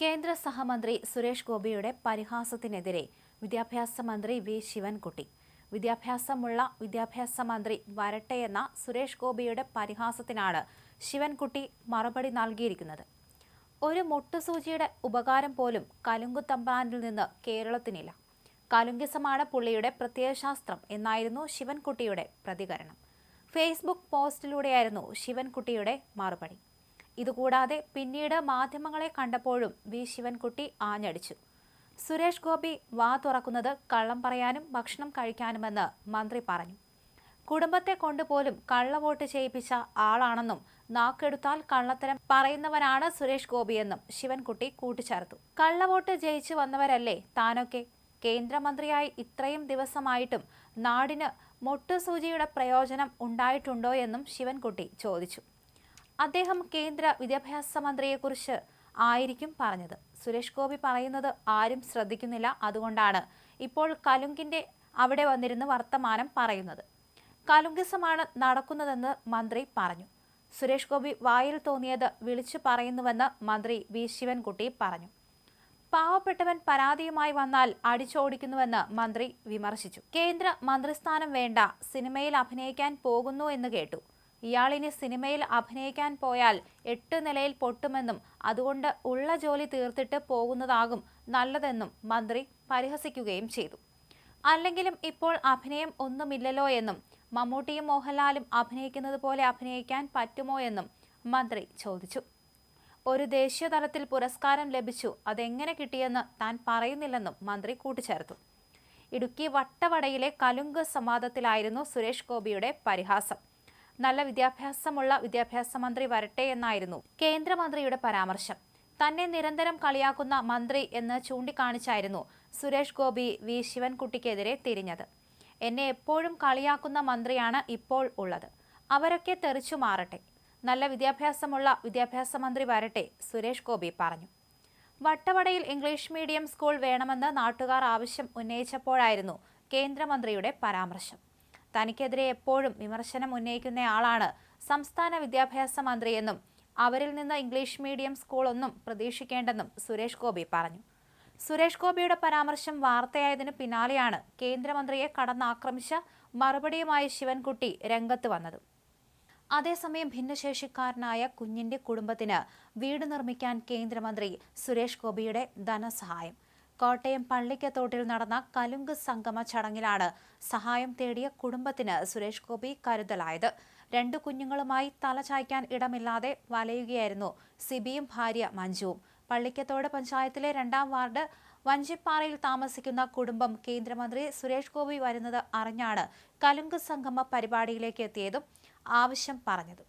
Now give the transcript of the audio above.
കേന്ദ്ര സഹമന്ത്രി സുരേഷ് ഗോപിയുടെ പരിഹാസത്തിനെതിരെ വിദ്യാഭ്യാസ മന്ത്രി വി ശിവൻകുട്ടി. വിദ്യാഭ്യാസമുള്ള വിദ്യാഭ്യാസ മന്ത്രി വരട്ടെ എന്ന സുരേഷ് ഗോപിയുടെ പരിഹാസത്തിനാണ് ശിവൻകുട്ടി മറുപടി നൽകിയിരിക്കുന്നത്. ഒരു മുട്ടുസൂചിയുടെ ഉപകാരം പോലും കലുങ്കുത്തമ്പാനിൽ നിന്ന് കേരളത്തിനില്ല. കലുങ്കിസമാണ് പുള്ളിയുടെ പ്രത്യയശാസ്ത്രം എന്നായിരുന്നു ശിവൻകുട്ടിയുടെ പ്രതികരണം. ഫേസ്ബുക്ക് പോസ്റ്റിലൂടെയായിരുന്നു ശിവൻകുട്ടിയുടെ മറുപടി. ഇതുകൂടാതെ പിന്നീട് മാധ്യമങ്ങളെ കണ്ടപ്പോഴും വി. ശിവൻകുട്ടി ആഞ്ഞടിച്ചു. സുരേഷ് ഗോപി വാ തുറക്കുന്നത് കള്ളം പറയാനും ഭക്ഷണം കഴിക്കാനുമെന്ന് മന്ത്രി പറഞ്ഞു. കുടുംബത്തെ കൊണ്ടുപോലും കള്ളവോട്ട് ചെയ്യിപ്പിച്ച ആളാണെന്നും നാക്കെടുത്താൽ കള്ളത്തരം പറയുന്നവനാണ് സുരേഷ് ഗോപിയെന്നും ശിവൻകുട്ടി കൂട്ടിച്ചേർത്തു. കള്ളവോട്ട് ജയിച്ചു വന്നവരല്ലേ താനൊക്കെ? കേന്ദ്രമന്ത്രിയായി ഇത്രയും ദിവസമായിട്ടും നാടിന് മൊട്ടുസൂചിയുടെ പ്രയോജനം ഉണ്ടായിട്ടുണ്ടോ എന്നും ശിവൻകുട്ടി ചോദിച്ചു. അദ്ദേഹം കേന്ദ്ര വിദ്യാഭ്യാസ മന്ത്രിയെക്കുറിച്ച് ആയിരിക്കും പറഞ്ഞത്. സുരേഷ് ഗോപി പറയുന്നത് ആരും ശ്രദ്ധിക്കുന്നില്ല അതുകൊണ്ടാണ് ഇപ്പോൾ കലുങ്കിന്റെ അവിടെ വന്നിരുന്ന് വർത്തമാനം പറയുന്നത്. കലുങ്കിസമാണ് നടക്കുന്നതെന്ന് മന്ത്രി പറഞ്ഞു. സുരേഷ് ഗോപി വായിൽ തോന്നിയത് വിളിച്ചു പറയുന്നുവെന്ന് മന്ത്രി വി. ശിവൻകുട്ടി പറഞ്ഞു. പാവപ്പെട്ടവൻ പരാതിയുമായി വന്നാൽ അടിച്ചോടിക്കുന്നുവെന്ന് മന്ത്രി വിമർശിച്ചു. കേന്ദ്ര മന്ത്രിസ്ഥാനം വേണ്ട സിനിമയിൽ അഭിനയിക്കാൻ പോകുന്നു എന്ന് കേട്ടു. ഇയാളിനി സിനിമയിൽ അഭിനയിക്കാൻ പോയാൽ എട്ട് നിലയിൽ പൊട്ടുമെന്നും അതുകൊണ്ട് ഉള്ള ജോലി തീർത്തിട്ട് പോകുന്നതാകും നല്ലതെന്നും മന്ത്രി പരിഹസിക്കുകയും ചെയ്തു. അല്ലെങ്കിലും ഇപ്പോൾ അഭിനയം ഒന്നുമില്ലല്ലോ എന്നും മമ്മൂട്ടിയും മോഹൻലാലും അഭിനയിക്കുന്നത് പോലെ അഭിനയിക്കാൻ പറ്റുമോ എന്നും മന്ത്രി ചോദിച്ചു. ഒരു ദേശീയ തലത്തിൽ പുരസ്കാരം ലഭിച്ചു അതെങ്ങനെ കിട്ടിയെന്ന് താൻ പറയുന്നില്ലെന്നും മന്ത്രി കൂട്ടിച്ചേർത്തു. ഇടുക്കി വട്ടവടയിലെ കലുങ്ക് സംവാദത്തിലായിരുന്നു സുരേഷ് ഗോപിയുടെ പരിഹാസം. നല്ല വിദ്യാഭ്യാസമുള്ള വിദ്യാഭ്യാസ മന്ത്രി വരട്ടെ എന്നായിരുന്നു കേന്ദ്രമന്ത്രിയുടെ പരാമർശം. തന്നെ നിരന്തരം കളിയാക്കുന്ന മന്ത്രി എന്ന് ചൂണ്ടിക്കാണിച്ചായിരുന്നു സുരേഷ് ഗോപി വി. ശിവൻകുട്ടിക്കെതിരെ തിരിഞ്ഞത്. എന്നെ എപ്പോഴും കളിയാക്കുന്ന മന്ത്രിയാണ് ഇപ്പോൾ ഉള്ളത്. അവരൊക്കെ തെറിച്ചു മാറട്ടെ. നല്ല വിദ്യാഭ്യാസമുള്ള വിദ്യാഭ്യാസ മന്ത്രി വരട്ടെ സുരേഷ് ഗോപി പറഞ്ഞു. വട്ടവടയിൽ ഇംഗ്ലീഷ് മീഡിയം സ്കൂൾ വേണമെന്ന് നാട്ടുകാർ ആവശ്യം ഉന്നയിച്ചപ്പോഴായിരുന്നു കേന്ദ്രമന്ത്രിയുടെ പരാമർശം. തനിക്കെതിരെ എപ്പോഴും വിമർശനം ഉന്നയിക്കുന്നയാളാണ് സംസ്ഥാന വിദ്യാഭ്യാസ മന്ത്രിയെന്നും അവരിൽ നിന്ന് ഇംഗ്ലീഷ് മീഡിയം സ്കൂൾ ഒന്നും പ്രതീക്ഷിക്കേണ്ടെന്നും സുരേഷ് ഗോപി പറഞ്ഞു. സുരേഷ് ഗോപിയുടെ പരാമർശം വാർത്തയായതിനു പിന്നാലെയാണ് കേന്ദ്രമന്ത്രിയെ കടന്നാക്രമിച്ച മറുപടിയുമായി ശിവൻകുട്ടി രംഗത്ത് വന്നത്. അതേസമയം ഭിന്നശേഷിക്കാരനായ കുഞ്ഞിന്റെ കുടുംബത്തിന് വീട് നിർമ്മിക്കാൻ കേന്ദ്രമന്ത്രി സുരേഷ് ഗോപിയുടെ ധനസഹായം. കോട്ടയം പള്ളിക്കത്തോട്ടിൽ നടന്ന കലുങ്ക് സംഗമ ചടങ്ങിലാണ് സഹായം തേടിയ കുടുംബത്തിന് സുരേഷ് ഗോപി കരുതലായത്. രണ്ട് കുഞ്ഞുങ്ങളുമായി തലചായ്ക്കാൻ ഇടമില്ലാതെ വലയുകയായിരുന്നു സിബിയും ഭാര്യ മഞ്ജുവും. പള്ളിക്കത്തോട് പഞ്ചായത്തിലെ രണ്ടാം വാർഡ് വഞ്ചിപ്പാറയിൽ താമസിക്കുന്ന കുടുംബം കേന്ദ്രമന്ത്രി സുരേഷ് ഗോപി വരുന്നത് അറിഞ്ഞാണ് കലുങ്ക് സംഗമ പരിപാടിയിലേക്ക് എത്തിയതും ആവശ്യം പറഞ്ഞതും.